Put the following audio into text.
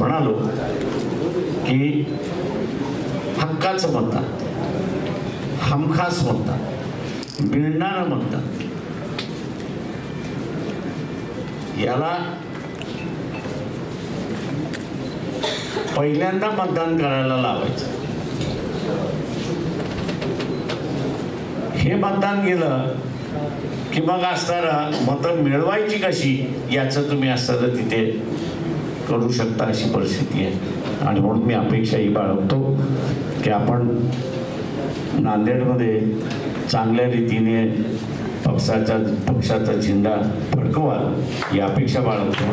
म्हणालो की हक्काचं म्हणतात हमखास म्हणतात मिळणारं मतदान याला पहिल्यांदा मतदान करायला लावायचं. हे मतदान गेलं की मग असणारा मतं मिळवायची कशी याचं तुम्ही असताना तिथे करू शकता अशी परिस्थिती आहे. आणि म्हणून मी अपेक्षाही बाळगतो की आपण नांदेडमध्ये चांगल्या रीतीने पक्षाचा पक्षाचा झेंडा फडकवाल ही अपेक्षा बाळगतो.